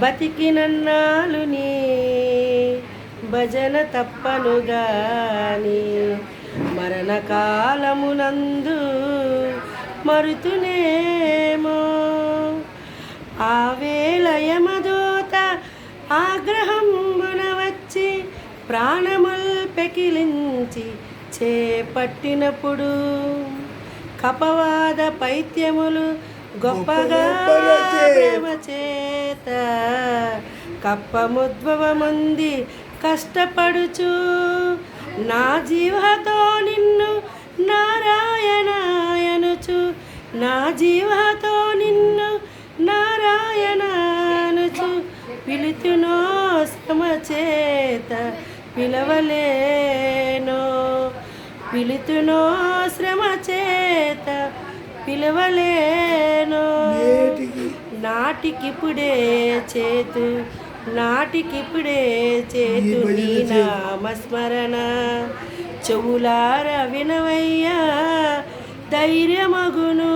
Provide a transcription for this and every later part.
బతికినన్నాళ్ళు నీ భజన తప్పను గాని మరణకాలమునందు మరుతునేమో. ఆ వేళ యమదూత ఆగ్రహంబున వచ్చి ప్రాణముల్ పెకిలించి చేపట్టినప్పుడు కపవాద పైత్యములు గొప్పగా గొప్పగా చే- ప్రేమ చేత కప్పముద్భవముంది కష్టపడుచు. నా జీవతో నిన్ను నారాయణాయనుచు. నా జీవతో నిన్ను నారాయణనుచు పిలుతునో శ్రమచేత పిలవలేనో. పిలుతునో శ్రమచేత పిలవలే నాటికిప్పుడే చేతు నాటికిప్పుడే చేతు నీ. నామస్మరణ. చెవులార వినవయ్యా ధైర్యమగును.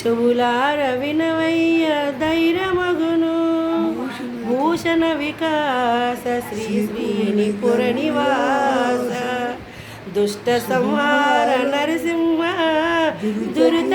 చెవులార వినవయ్య ధైర్యమగును. భూషణ వికాస శ్రీ శ్రీని పురనివాస దుష్ట సంహార నరసింహ దురిత